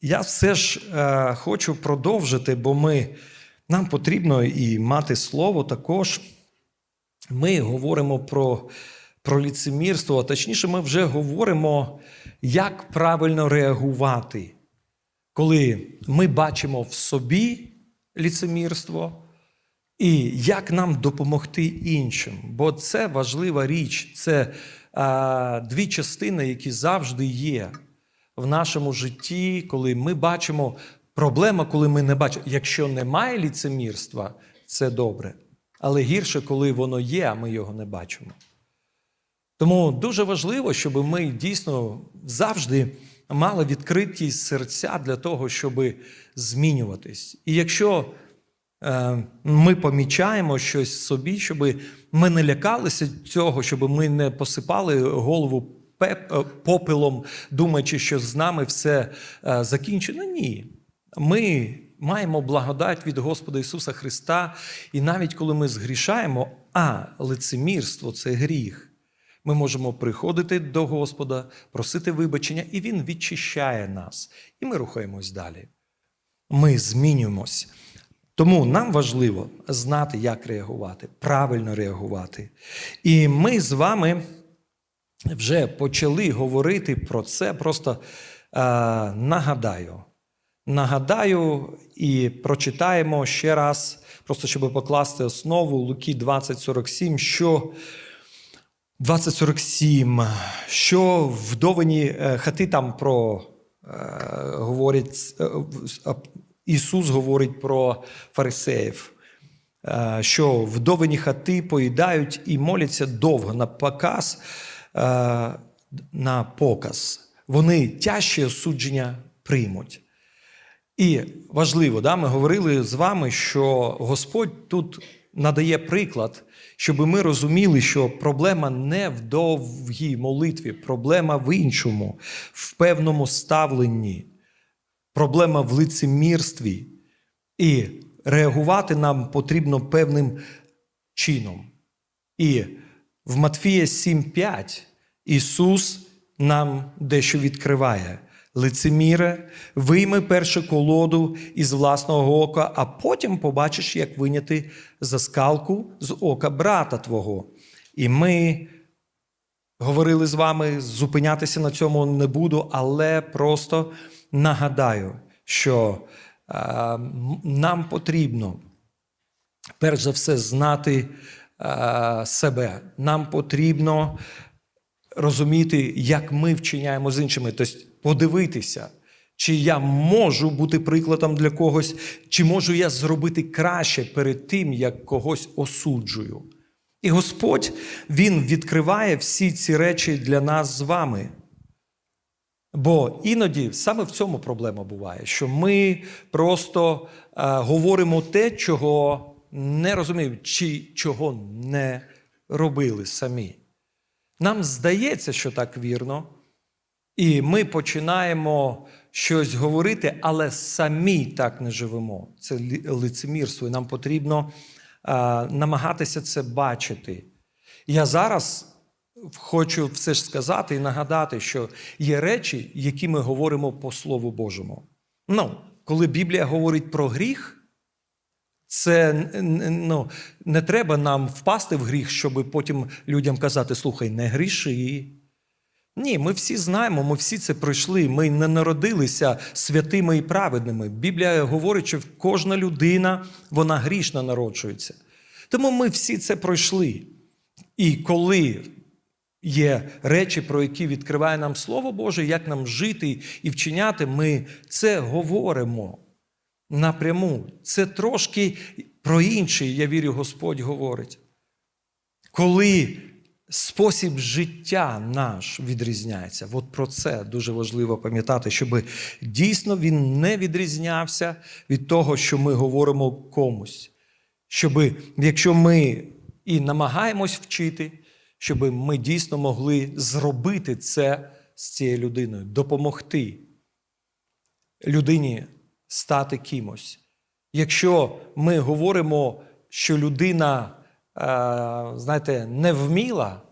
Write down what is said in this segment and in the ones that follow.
Я все ж е, хочу продовжити, бо ми, нам потрібно і мати слово також. Ми говоримо про, про ліцемірство, а точніше, ми вже говоримо, як правильно реагувати, коли ми бачимо в собі ліцемірство, і як нам допомогти іншим. Бо це важлива річ, це а, дві частини, які завжди є в нашому житті, коли ми бачимо проблема, коли ми не бачимо. Якщо немає ліцемірства, це добре. Але гірше, коли воно є, а ми його не бачимо. Тому дуже важливо, щоб ми дійсно завжди мали відкриті серця для того, щоб змінюватись. І якщо е, ми помічаємо щось собі, щоб ми не лякалися цього, щоб ми не посипали голову попелом, думаючи, що з нами все е, закінчено. Ні. Ми маємо благодать від Господа Ісуса Христа, і навіть коли ми згрішаємо, а лицемірство це гріх. Ми можемо приходити до Господа, просити вибачення, і Він відчищає нас. І ми рухаємось далі. Ми змінюємось. Тому нам важливо знати, як реагувати, правильно реагувати. І ми з вами вже почали говорити про це. Просто е, нагадаю. Нагадаю і прочитаємо ще раз, просто щоб покласти основу Луки 20:47, що 2047, що вдовані е, хати там про е, говорять, е, Ісус говорить про фарисеїв, е, що вдовані хати поїдають і моляться довго на показ, на показ. Вони тяжче осудження приймуть. І важливо, да, ми говорили з вами, що Господь тут надає приклад, щоб ми розуміли, що проблема не в довгій молитві, проблема в іншому, в певному ставленні, проблема в лицемірстві. І реагувати нам потрібно певним чином. І в Матфія 7:5 Ісус нам дещо відкриває. Лицеміре, вийми першу колоду із власного ока, а потім побачиш, як виняти заскалку з ока брата твого. І ми говорили з вами, зупинятися на цьому не буду, але просто нагадаю, що е, нам потрібно перш за все знати е, себе. Нам потрібно розуміти, як ми вчиняємо з іншими, тобто подивитися, чи я можу бути прикладом для когось, чи можу я зробити краще перед тим, як когось осуджую. І Господь Він відкриває всі ці речі для нас з вами. Бо іноді саме в цьому проблема буває, що ми просто е, говоримо те, чого не розуміємо, чи чого не робили самі. Нам здається, що так вірно, і ми починаємо щось говорити, але самі так не живемо. Це лицемірство, і нам потрібно е, намагатися це бачити. Я зараз хочу все ж сказати і нагадати, що є речі, які ми говоримо по Слову Божому. Ну, коли Біблія говорить про гріх, це ну, не треба нам впасти в гріх, щоб потім людям казати: слухай, не гріши. Ні, ми всі знаємо, ми всі це пройшли. Ми не народилися святими і праведними. Біблія говорить, що кожна людина вона грішна народжується. Тому ми всі це пройшли. І коли є речі, про які відкриває нам Слово Боже, як нам жити і вчиняти, ми це говоримо напряму. Це трошки про інший, я вірю, Господь говорить. Коли спосіб життя наш відрізняється, от про це дуже важливо пам'ятати, щоб дійсно він не відрізнявся від того, що ми говоримо комусь. Щоб, якщо ми і намагаємось вчити, щоб ми дійсно могли зробити це з цією людиною, допомогти людині стати кимось. Якщо ми говоримо, що людина, е, знаєте, не вміла,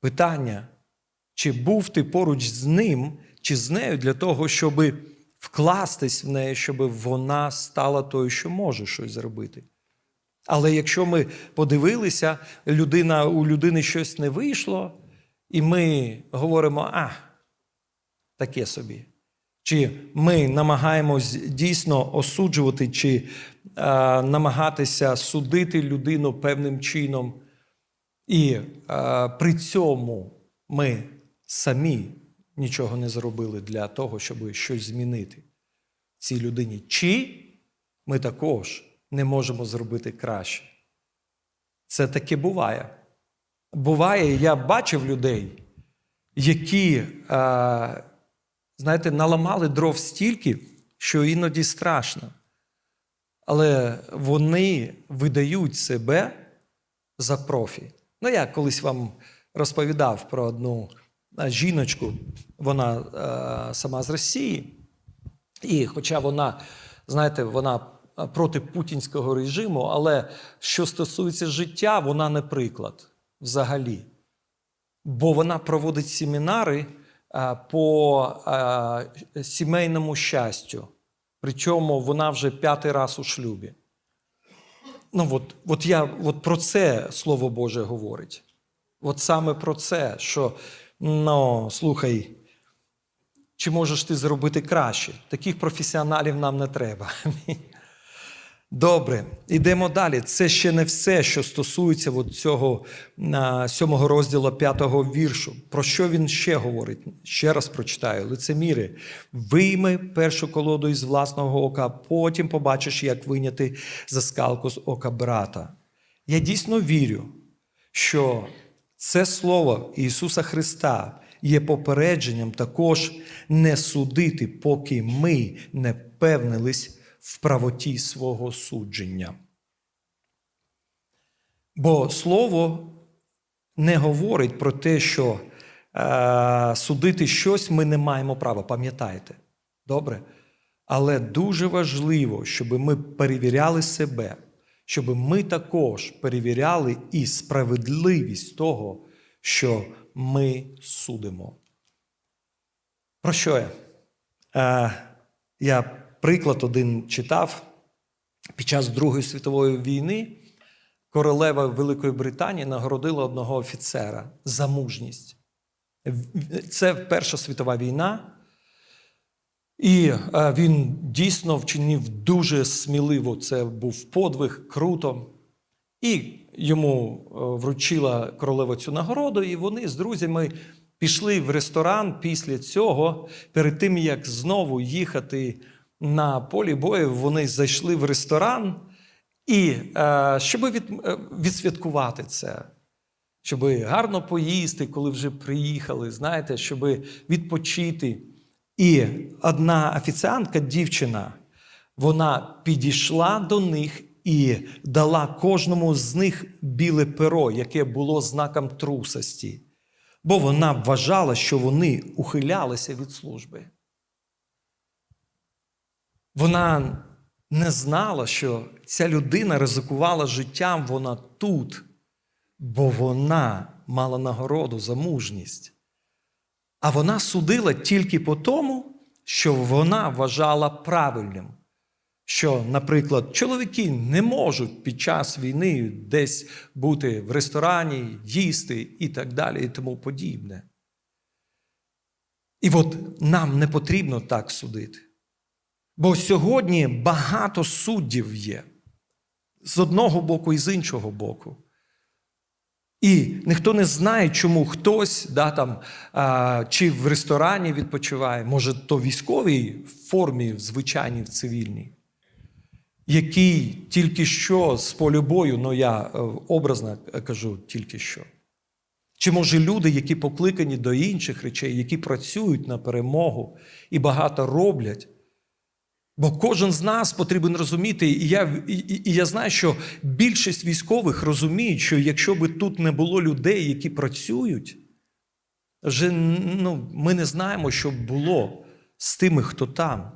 питання, чи був ти поруч з ним, чи з нею для того, щоб вкластись в неї, щоб вона стала тою, що може щось зробити. Але якщо ми подивилися, людина, у людини щось не вийшло, і ми говоримо, а, таке собі. Чи ми намагаємось дійсно осуджувати, чи е, намагатися судити людину певним чином, і е, при цьому ми самі нічого не зробили для того, щоб щось змінити цій людині. Чи ми також не можемо зробити краще? Це таке буває. Буває, я бачив людей, які, е, знаєте, наламали дров стільки, що іноді страшно. Але вони видають себе за профі. Ну, я колись вам розповідав про одну е, жіночку, вона е, сама з Росії, і хоча вона, знаєте, вона е, проти путінського режиму, але що стосується життя, вона не приклад взагалі. Бо вона проводить семінари по е, сімейному щастю. Причому вона вже п'ятий раз у шлюбі. Ну, от, от я от про це Слово Боже говорить. От саме про це, що ну, слухай, чи можеш ти зробити краще? Таких професіоналів нам не треба. Добре, йдемо далі. Це ще не все, що стосується от цього сьомого розділу п'ятого віршу. Про що він ще говорить? Ще раз прочитаю: лицеміри, вийми першу колоду із власного ока, потім побачиш, як виняти заскалку з ока брата. Я дійсно вірю, що це слово Ісуса Христа є попередженням також не судити, поки ми не впевнились в правоті свого судження. Бо слово не говорить про те, що е, судити щось ми не маємо права, пам'ятайте. Добре? Але дуже важливо, щоб ми перевіряли себе, щоб ми також перевіряли і справедливість того, що ми судимо. Про що я? Е, я приклад один читав під час Другої світової війни. Королева Великої Британії нагородила одного офіцера за мужність. Це Перша світова війна, і е, він дійсно вчинив дуже сміливо. Це був подвиг, круто. І йому е, вручила королева цю нагороду, і вони з друзями пішли в ресторан після цього, перед тим як знову їхати на полі бою, вони зайшли в ресторан, і е, щоб від, е, відсвяткувати це, щоб гарно поїсти, коли вже приїхали, знаєте, щоб відпочити. І одна офіціантка, дівчина, вона підійшла до них і дала кожному з них біле перо, яке було знаком трусості, бо вона вважала, що вони ухилялися від служби. Вона не знала, що ця людина ризикувала життям вона тут, бо вона мала нагороду за мужність. А вона судила тільки по тому, що вона вважала правильним. Що, наприклад, чоловіки не можуть під час війни десь бути в ресторані, їсти і так далі, і тому подібне. І от нам не потрібно так судити. Бо сьогодні багато суддів є з одного боку і з іншого боку. І ніхто не знає, чому хтось да, там, а, чи в ресторані відпочиває, може, то військовій формі, звичайній в цивільній, який тільки що з полю бою, ну я е, образно кажу тільки що. Чи може люди, які покликані до інших речей, які працюють на перемогу і багато роблять, Бо кожен з нас потрібен розуміти, і я і, і я знаю, що більшість військових розуміють, що якщо би тут не було людей, які працюють, вже ну, ми не знаємо, що було з тими, хто там.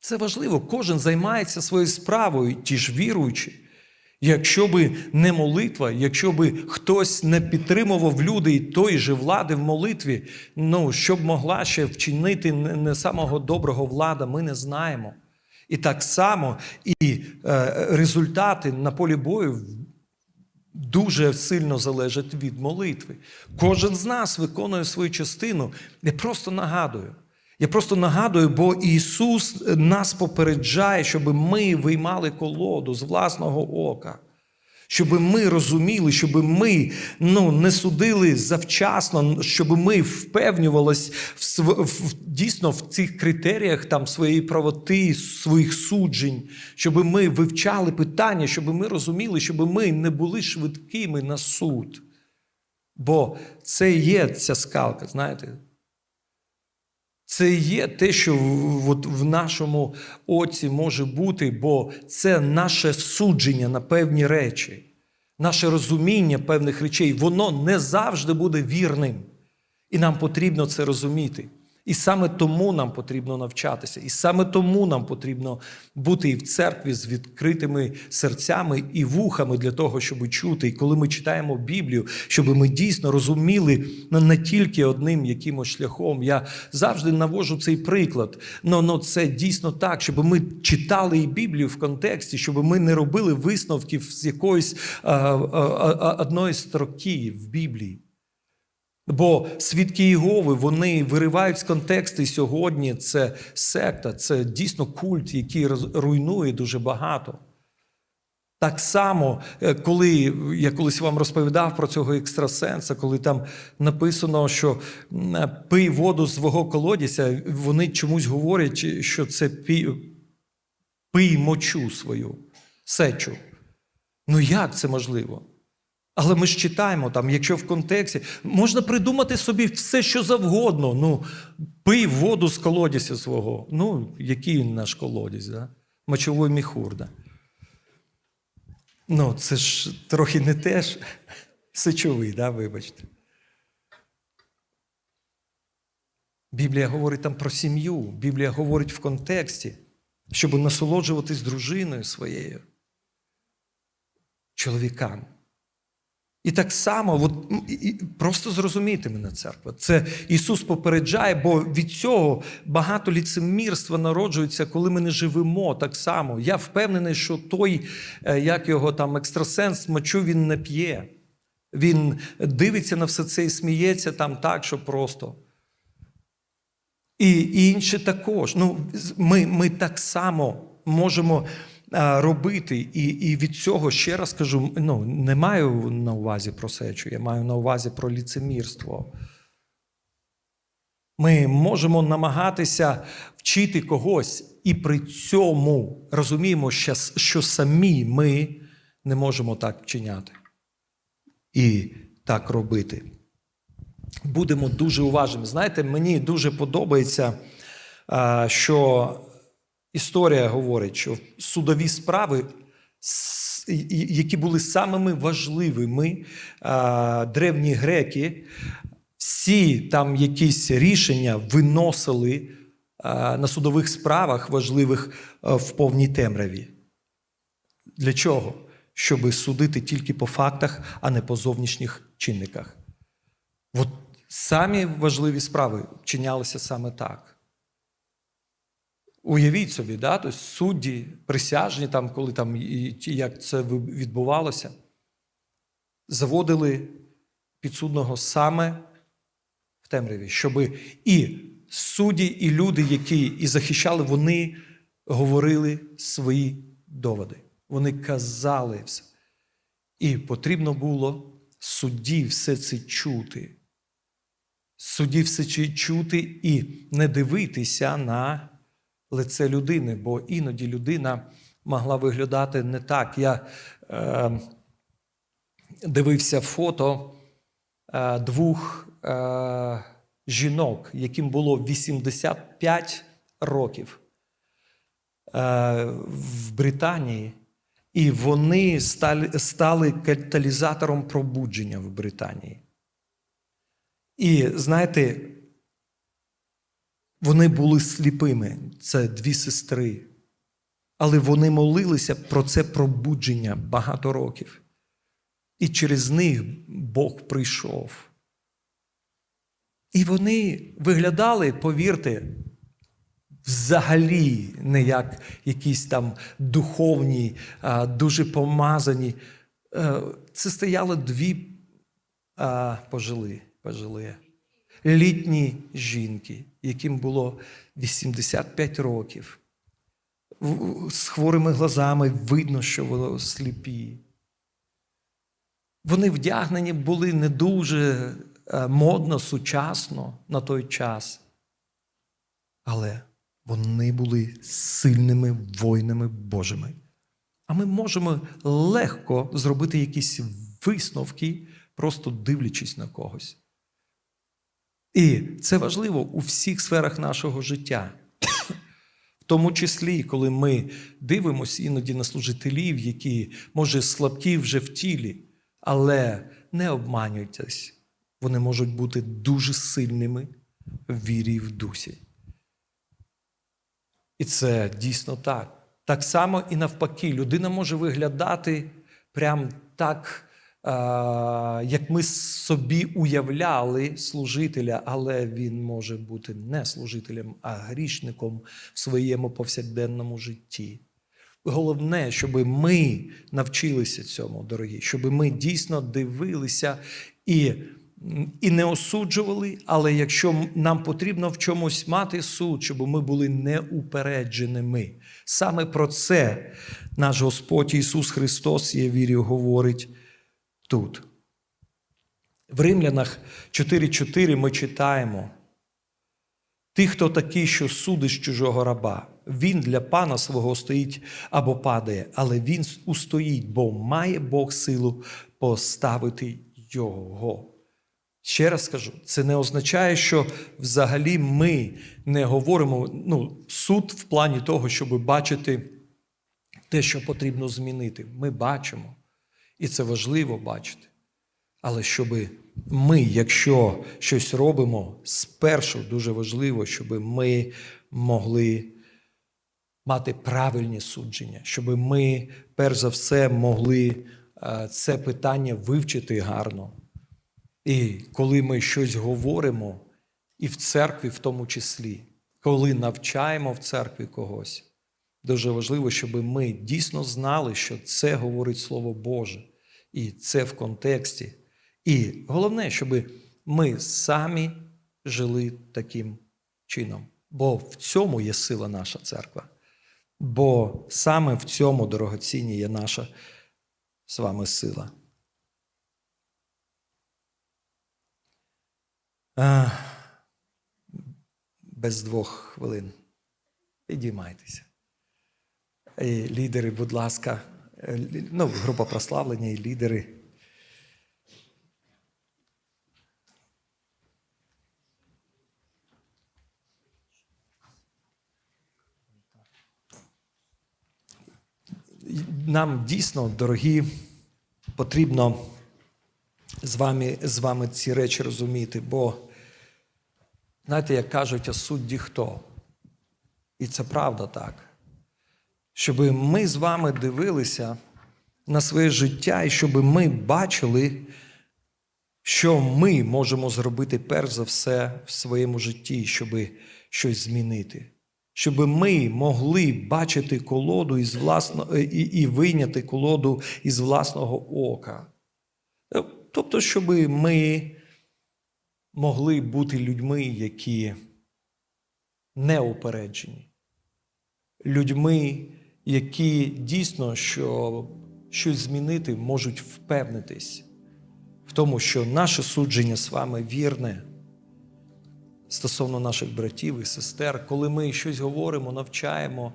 Це важливо, кожен займається своєю справою, ті ж віруючі. Якщо би не молитва, якщо би хтось не підтримував люди і тої же влади в молитві, ну що б могла ще вчинити не самого доброго влада, ми не знаємо. І так само і е, результати на полі бою дуже сильно залежать від молитви. Кожен з нас виконує свою частину. Я просто нагадую. Я просто нагадую, бо Ісус нас попереджає, щоб ми виймали колоду з власного ока. Щоб ми розуміли, щоб ми ну, не судили завчасно, щоб ми впевнювалися в, в, дійсно в цих критеріях там, своєї правоти, своїх суджень, щоб ми вивчали питання, щоб ми розуміли, щоб ми не були швидкими на суд. Бо це є ця скалка, знаєте. Це є те, що от в нашому оці може бути, бо це наше судження на певні речі, наше розуміння певних речей, воно не завжди буде вірним. І нам потрібно це розуміти. І саме тому нам потрібно навчатися, і саме тому нам потрібно бути і в церкві з відкритими серцями і вухами для того, щоб чути. І коли ми читаємо Біблію, щоб ми дійсно розуміли не тільки одним якимось шляхом. Я завжди навожу цей приклад. Ну, ну це дійсно так, щоб ми читали і Біблію в контексті, щоб ми не робили висновків з якоїсь а, а, а, одної строки в Біблії. Бо свідки Єгови вони виривають з контексту сьогодні. Це секта, це дійсно культ, який руйнує дуже багато. Так само, е, коли я колись вам розповідав про цього екстрасенса, коли там написано, що е, пий воду з свого колодязя, вони чомусь говорять, що це пій, пий мочу свою, сечу. Ну як це можливо? Але ми ж читаємо там, якщо в контексті, можна придумати собі все, що завгодно. Ну, пий воду з колодязя свого. Ну, який наш колодязь, да? мочовий міхур. Да? Ну, це ж трохи не те ж сечовий, да, вибачте. Біблія говорить там про сім'ю, Біблія говорить в контексті, щоб насолоджуватись дружиною своєю, чоловікам. І так само, от, і- просто зрозумійте мене, церква. Це Ісус попереджає, бо від цього багато ліцемірства народжується, коли ми не живемо так само. Я впевнений, що той, е, як його там екстрасенс, мочу він не п'є. Він дивиться на все це і сміється там так, що просто. І, і інші також. Ну, ми, ми так само можемо робити. І, і від цього ще раз кажу: ну, не маю на увазі про сечу, я маю на увазі про ліцемірство. Ми можемо намагатися вчити когось, і при цьому розуміємо, що, самі ми не можемо так вчиняти і так робити будемо дуже уважними. Знаєте, мені дуже подобається, що історія говорить, що судові справи, які були самими важливими, древні греки, всі там якісь рішення виносили на судових справах важливих в повній темряві. Для чого? Щоби судити тільки по фактах, а не по зовнішніх чинниках. От самі важливі справи вчинялися саме так. Уявіть собі, да? тобто судді, присяжні, там, коли там, і, як це відбувалося, заводили підсудного саме в темряві, щоб і судді, і люди, які і захищали, вони говорили свої доводи. Вони казали все. І потрібно було судді все це чути. Судді все це чути і не дивитися на лице людини, бо іноді людина могла виглядати не так. Я е, дивився фото е, двох е, жінок, яким було 85 років е, в Британії, і вони стали, каталізатором пробудження в Британії. І знаєте, вони були сліпими. Це дві сестри. Але вони молилися про це пробудження багато років. І через них Бог прийшов. І вони виглядали, повірте, взагалі не як якісь там духовні, дуже помазані. Е, Це стояли дві пожили, пожили, літні жінки, яким було 85 років. З хворими глазами видно, що вони сліпі. Вони вдягнені були не дуже е, модно, сучасно на той час. Але вони були сильними воїнами Божими. А ми можемо легко зробити якісь висновки, просто дивлячись на когось. І це важливо у всіх сферах нашого життя. В тому числі, коли ми дивимося іноді на служителів, які, може, слабкі вже в тілі, але не обманюйтесь, вони можуть бути дуже сильними в вірі і в дусі. І це дійсно так. Так само і навпаки, людина може виглядати прям так, як ми собі уявляли служителя, але він може бути не служителем, а грішником в своєму повсякденному житті. Головне, щоб ми навчилися цьому, дорогі, щоб ми дійсно дивилися і, і не осуджували, але якщо нам потрібно в чомусь мати суд, щоб ми були неупередженими. Саме про це наш Господь Ісус Христос, я вірю, говорить тут. В Римлянах 4.4 ми читаємо. Ти, хто такий, що судиш чужого раба, він для пана свого стоїть або падає, але він устоїть, бо має Бог силу поставити його. Ще раз скажу, це не означає, що взагалі ми не говоримо ну, суд в плані того, щоб бачити те, що потрібно змінити. Ми бачимо, і це важливо бачити. Але щоб ми, якщо щось робимо, спершу дуже важливо, щоб ми могли мати правильні судження, щоб ми, перш за все, могли е, це питання вивчити гарно. І коли ми щось говоримо, і в церкві в тому числі, коли навчаємо в церкві когось, дуже важливо, щоб ми дійсно знали, що це говорить Слово Боже, і це в контексті. І головне, щоб ми самі жили таким чином. Бо в цьому є сила наша церква. Бо саме в цьому дорогоцінні є наша з вами сила. Без двох хвилин. Підіймайтеся. Лідери, будь ласка, е, ну, група прославлення і лідери. Нам дійсно, дорогі, потрібно з вами, з вами ці речі розуміти, бо знаєте, як кажуть, а судді хто? І це правда так. Щоб ми з вами дивилися на своє життя і щоб ми бачили, що ми можемо зробити перш за все в своєму житті, щоб щось змінити. Щоб ми могли бачити колоду із власного, і, і вийняти колоду із власного ока. Е, Тобто, щоб ми могли бути людьми, які не упереджені, людьми, які дійсно, що щось змінити, можуть впевнитись в тому, що наше судження з вами вірне стосовно наших братів і сестер, коли ми щось говоримо, навчаємо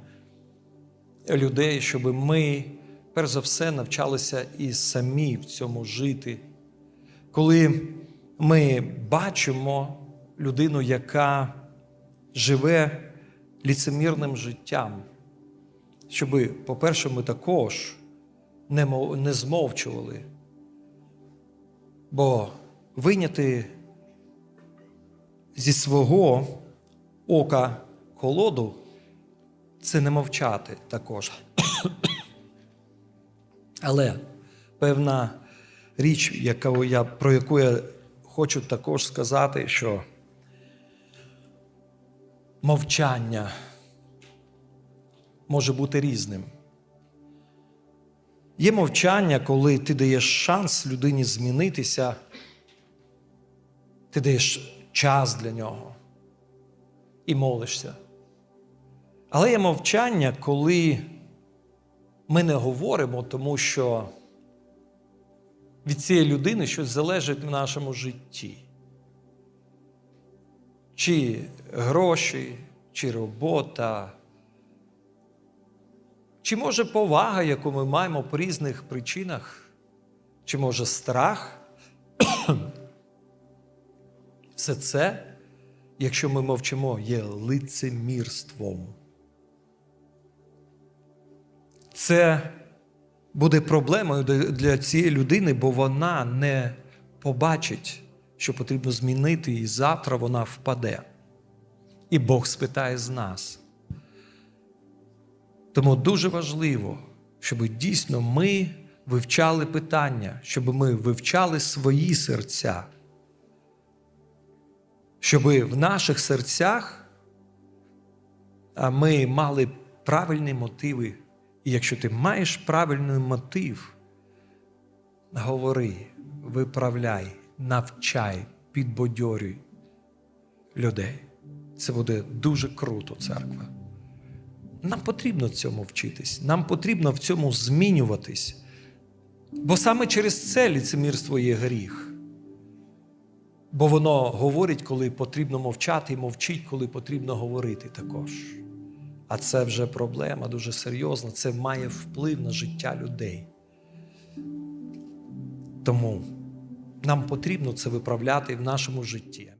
людей, щоб ми, перш за все, навчалися і самі в цьому жити. Коли ми бачимо людину, яка живе ліцемірним життям, щоб, по-перше, ми також не, мов- не змовчували, бо вийняти зі свого ока колоду це не мовчати також. Але певна річ, яку я, про яку я хочу також сказати, що мовчання може бути різним. Є мовчання, коли ти даєш шанс людині змінитися, ти даєш час для нього і молишся. Але є мовчання, коли ми не говоримо, тому що від цієї людини щось залежить в нашому житті. Чи гроші, чи робота, чи може повага, яку ми маємо по різних причинах, чи може страх. Все це, якщо ми мовчимо, є лицемірством. Це буде проблемою для- цієї людини, бо вона не побачить, що потрібно змінити, і завтра вона впаде. І Бог спитає з нас. Тому дуже важливо, щоб дійсно ми вивчали питання, щоб ми вивчали свої серця, щоб в наших серцях ми мали правильні мотиви. І якщо ти маєш правильний мотив, говори, виправляй, навчай, підбадьорюй людей. Це буде дуже круто, церква. Нам потрібно цьому вчитись, нам потрібно в цьому змінюватись. Бо саме через це ліцемірство є гріх. Бо воно говорить, коли потрібно мовчати, і мовчить, коли потрібно говорити також. А це вже проблема дуже серйозна. Це має вплив на життя людей. Тому нам потрібно це виправляти в нашому житті.